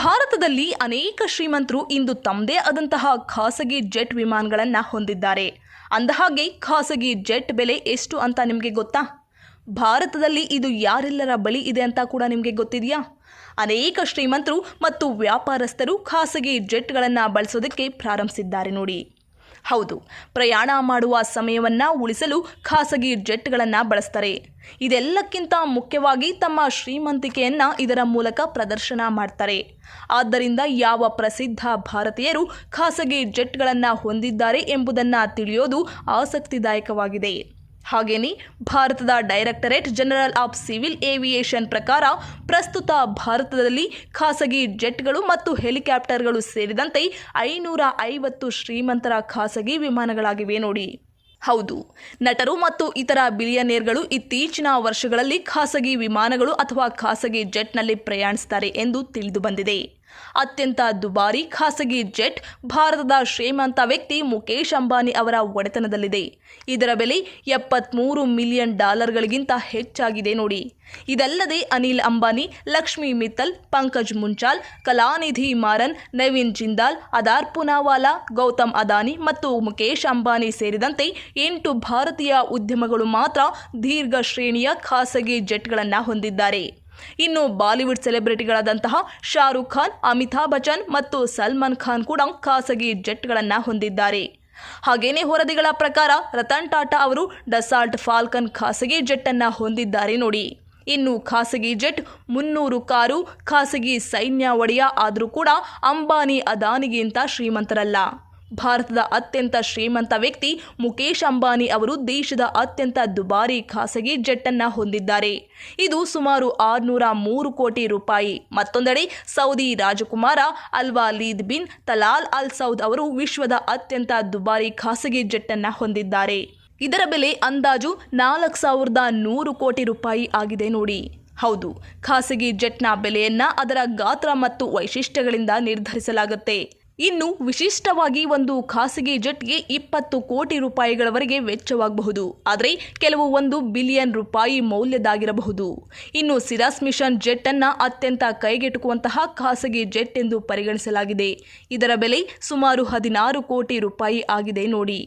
ಭಾರತದಲ್ಲಿ ಅನೇಕ ಶ್ರೀಮಂತರು ಇಂದು ತಮ್ಮದೇ ಆದಂತಹ ಖಾಸಗಿ ಜೆಟ್ ವಿಮಾನಗಳನ್ನು ಹೊಂದಿದ್ದಾರೆ. ಅಂದಹಾಗೆ, ಖಾಸಗಿ ಜೆಟ್ ಬೆಲೆ ಎಷ್ಟು ಅಂತ ನಿಮಗೆ ಗೊತ್ತಾ? ಭಾರತದಲ್ಲಿ ಇದು ಯಾರೆಲ್ಲರ ಬಳಿ ಇದೆ ಅಂತ ಕೂಡ ನಿಮಗೆ ಗೊತ್ತಿದೆಯಾ? ಅನೇಕ ಶ್ರೀಮಂತರು ಮತ್ತು ವ್ಯಾಪಾರಸ್ಥರು ಖಾಸಗಿ ಜೆಟ್ಗಳನ್ನು ಬಳಸೋದಕ್ಕೆ ಪ್ರಾರಂಭಿಸಿದ್ದಾರೆ ನೋಡಿ. ಹೌದು, ಪ್ರಯಾಣ ಮಾಡುವ ಸಮಯವನ್ನು ಉಳಿಸಲು ಖಾಸಗಿ ಜೆಟ್ಗಳನ್ನು ಬಳಸ್ತಾರೆ. ಇದೆಲ್ಲಕ್ಕಿಂತ ಮುಖ್ಯವಾಗಿ ತಮ್ಮ ಶ್ರೀಮಂತಿಕೆಯನ್ನು ಇದರ ಮೂಲಕ ಪ್ರದರ್ಶನ ಮಾಡ್ತಾರೆ. ಆದ್ದರಿಂದ ಯಾವ ಪ್ರಸಿದ್ಧ ಭಾರತೀಯರು ಖಾಸಗಿ ಜೆಟ್ಗಳನ್ನು ಹೊಂದಿದ್ದಾರೆ ಎಂಬುದನ್ನು ತಿಳಿಯೋದು ಆಸಕ್ತಿದಾಯಕವಾಗಿದೆ. ಹಾಗೆಯೇ ಭಾರತದ directorate general of civil aviation ಪ್ರಕಾರ ಪ್ರಸ್ತುತ ಭಾರತದಲ್ಲಿ ಖಾಸಗಿ ಜೆಟ್ಗಳು ಮತ್ತು ಹೆಲಿಕಾಪ್ಟರ್ಗಳು ಸೇರಿದಂತೆ ಐನೂರ ಐವತ್ತು ಶ್ರೀಮಂತರ ಖಾಸಗಿ ವಿಮಾನಗಳಾಗಿವೆ ನೋಡಿ. ಹೌದು, ನಟರು ಮತ್ತು ಇತರ ಬಿಲಿಯನೇರ್ಗಳು ಇತ್ತೀಚಿನ ವರ್ಷಗಳಲ್ಲಿ ಖಾಸಗಿ ವಿಮಾನಗಳು ಅಥವಾ ಖಾಸಗಿ ಜೆಟ್ನಲ್ಲಿ ಪ್ರಯಾಣಿಸ್ತಾರೆ ಎಂದು ತಿಳಿದು ಬಂದಿದೆ. ಅತ್ಯಂತ ದುಬಾರಿ ಖಾಸಗಿ ಜೆಟ್ ಭಾರತದ ಶ್ರೀಮಂತ ವ್ಯಕ್ತಿ ಮುಕೇಶ್ ಅಂಬಾನಿ ಅವರ ಒಡೆತನದಲ್ಲಿದೆ. ಇದರ ಬೆಲೆ ಎಪ್ಪತ್ತ್ಮೂರು ಮಿಲಿಯನ್ ಡಾಲರ್ಗಳಿಗಿಂತ ಹೆಚ್ಚಾಗಿದೆ ನೋಡಿ. ಇದಲ್ಲದೆ ಅನಿಲ್ ಅಂಬಾನಿ, ಲಕ್ಷ್ಮಿ ಮಿತ್ತಲ್, ಪಂಕಜ್ ಮುಂಚಾಲ್, ಕಲಾನಿಧಿ ಮಾರನ್, ನವೀನ್ ಜಿಂದಾಲ್, ಅದಾರ್ ಪುನಾವಾಲಾ, ಗೌತಮ್ ಅದಾನಿ ಮತ್ತು ಮುಕೇಶ್ ಅಂಬಾನಿ ಸೇರಿದಂತೆ ಎಂಟು ಭಾರತೀಯ ಉದ್ಯಮಗಳು ಮಾತ್ರ ದೀರ್ಘ ಶ್ರೇಣಿಯ ಖಾಸಗಿ ಜೆಟ್ಗಳನ್ನು ಹೊಂದಿದ್ದಾರೆ. ಇನ್ನು ಬಾಲಿವುಡ್ ಸೆಲೆಬ್ರಿಟಿಗಳಾದಂತಹ ಶಾರುಖ್ ಖಾನ್, ಅಮಿತಾಬ್ ಬಚ್ಚನ್ ಮತ್ತು ಸಲ್ಮಾನ್ ಖಾನ್ ಕೂಡ ಖಾಸಗಿ ಜೆಟ್ಗಳನ್ನು ಹೊಂದಿದ್ದಾರೆ. ಹಾಗೇನೇ ವರದಿಗಳ ಪ್ರಕಾರ ರತನ್ ಟಾಟಾ ಅವರು ಡಸಾಲ್ಟ್ ಫಾಲ್ಕನ್ ಖಾಸಗಿ ಜೆಟ್ಟನ್ನು ಹೊಂದಿದ್ದಾರೆ ನೋಡಿ. ಇನ್ನು ಖಾಸಗಿ ಜೆಟ್ ಮುನ್ನೂರು ಕಾರು, ಖಾಸಗಿ ಸೈನ್ಯ ಒಡೆಯ ಆದರೂ ಕೂಡ ಅಂಬಾನಿ ಅದಾನಿಗಿಂತ ಶ್ರೀಮಂತರಲ್ಲ. ಭಾರತದ ಅತ್ಯಂತ ಶ್ರೀಮಂತ ವ್ಯಕ್ತಿ ಮುಖೇಶ್ ಅಂಬಾನಿ ಅವರು ದೇಶದ ಅತ್ಯಂತ ದುಬಾರಿ ಖಾಸಗಿ ಜೆಟ್ಟನ್ನು ಹೊಂದಿದ್ದಾರೆ. ಇದು ಸುಮಾರು ಆರುನೂರ ಮೂರು ಕೋಟಿ ರೂಪಾಯಿ. ಮತ್ತೊಂದೆಡೆ ಸೌದಿ ರಾಜಕುಮಾರ ಅಲ್ವಾ ಲೀದ್ ಬಿನ್ ತಲಾಲ್ ಅಲ್ ಸೌದ್ ಅವರು ವಿಶ್ವದ ಅತ್ಯಂತ ದುಬಾರಿ ಖಾಸಗಿ ಜೆಟ್ಟನ್ನು ಹೊಂದಿದ್ದಾರೆ. ಇದರ ಬೆಲೆ ಅಂದಾಜು ನಾಲ್ಕು ಸಾವಿರದ ನೂರು ಕೋಟಿ ರೂಪಾಯಿ ಆಗಿದೆ ನೋಡಿ. ಹೌದು, ಖಾಸಗಿ ಜೆಟ್ನ ಬೆಲೆಯನ್ನ ಅದರ ಗಾತ್ರ ಮತ್ತು ವೈಶಿಷ್ಟ್ಯಗಳಿಂದ ನಿರ್ಧರಿಸಲಾಗುತ್ತೆ. ಇನ್ನು ವಿಶಿಷ್ಟವಾಗಿ ಒಂದು ಖಾಸಗಿ ಜೆಟ್ಗೆ ಇಪ್ಪತ್ತು ಕೋಟಿ ರೂಪಾಯಿಗಳವರೆಗೆ ವೆಚ್ಚವಾಗಬಹುದು. ಆದರೆ ಕೆಲವು ಒಂದು ಬಿಲಿಯನ್ ರೂಪಾಯಿ ಮೌಲ್ಯದಾಗಿರಬಹುದು. ಇನ್ನು ಸಿರಾಸ್ ಮಿಷನ್ ಜೆಟ್ ಅನ್ನ ಅತ್ಯಂತ ಕೈಗೆಟುಕುವಂತಹ ಖಾಸಗಿ ಜೆಟ್ ಎಂದು ಪರಿಗಣಿಸಲಾಗಿದೆ. ಇದರ ಬೆಲೆ ಸುಮಾರು ಹದಿನಾರು ಕೋಟಿ ರೂಪಾಯಿ ಆಗಿದೆ ನೋಡಿ.